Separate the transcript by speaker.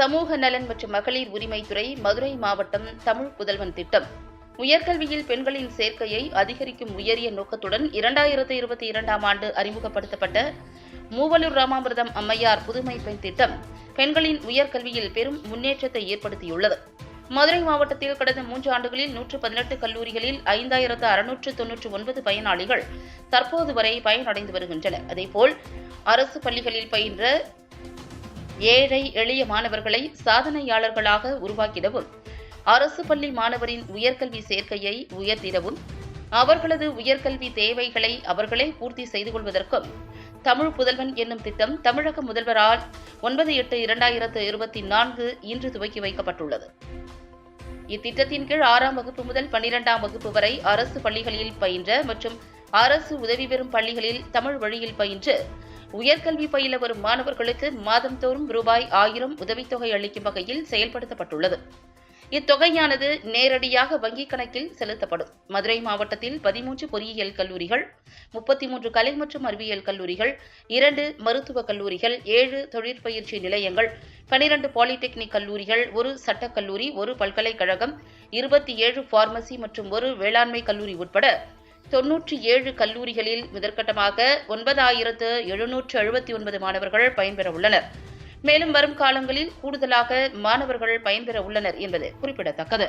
Speaker 1: சமூக நலன் மற்றும் மகளிர் உரிமைத்துறை மதுரை மாவட்டம் தமிழ் புதல்வன் திட்டம். உயர்கல்வியில் பெண்களின் சேர்க்கையை அதிகரிக்கும் உயரிய நோக்கத்துடன் இரண்டாயிரத்து இருபத்தி இரண்டாம் ஆண்டு அறிமுகப்படுத்தப்பட்ட மூவலூர் ராமாமிர்தம் அம்மையார் புதுமை பெண் திட்டம் பெண்களின் உயர்கல்வியில் பெரும் முன்னேற்றத்தை ஏற்படுத்தியுள்ளது. மதுரை மாவட்டத்தில் கடந்த மூன்று ஆண்டுகளில் நூற்று பதினெட்டு கல்லூரிகளில் ஐந்தாயிரத்து அறுநூற்று தொன்னூற்று ஒன்பது பயனாளிகள் தற்போது வரை பயனடைந்து வருகின்றனர். அதேபோல் அரசு பள்ளிகளில் பயின்ற ஏழை எளிய மாணவர்களை சாதனையாளர்களாக உருவாக்கிடவும் அரசு பள்ளி மாணவரின் உயர்கல்வி சேர்க்கையை உயர்த்திடவும் அவர்களது உயர்கல்வி தேவைகளை அவர்களே பூர்த்தி செய்து கொள்வதற்கும் தமிழ் புதல்வன் என்னும் திட்டம் தமிழக முதல்வரால் ஒன்பது எட்டு இரண்டாயிரத்து இருபத்தி நான்கு இன்று துவக்கி வைக்கப்பட்டுள்ளது. இத்திட்டத்தின் கீழ் ஆறாம் வகுப்பு முதல் பன்னிரெண்டாம் வகுப்பு வரை அரசு பள்ளிகளில் பயின்ற மற்றும் அரசு உதவி பெறும் பள்ளிகளில் தமிழ் வழியில் பயின்று உயர்கல்வி பயில வரும் மாணவர்களுக்கு மாதந்தோறும் ரூபாய் ஆயிரம் உதவித்தொகை அளிக்கும் வகையில் செயல்படுத்தப்பட்டுள்ளது. இத்தொகையானது நேரடியாக வங்கிக் கணக்கில் செலுத்தப்படும். மதுரை மாவட்டத்தில் பதிமூன்று பொறியியல் கல்லூரிகள் முப்பத்தி மூன்று கலை மற்றும் அறிவியல் கல்லூரிகள் இரண்டு மருத்துவக் கல்லூரிகள் ஏழு தொழிற்பயிற்சி நிலையங்கள் பனிரெண்டு பாலிடெக்னிக் கல்லூரிகள் ஒரு சட்டக் கல்லூரி ஒரு பல்கலைக்கழகம் இருபத்தி ஏழு பார்மசி மற்றும் ஒரு வேளாண்மை கல்லூரி உட்பட தொன்னூற்றி ஏழு கல்லூரிகளில் முதற்கட்டமாக ஒன்பதாயிரத்து எழுநூற்று எழுபத்தி ஒன்பது மாணவர்கள் பயன்பெற உள்ளனர் மேலும் வரும் காலங்களில் கூடுதலாக மாணவர்கள் பயன்பெற உள்ளனர் என்பது குறிப்பிடத்தக்கது.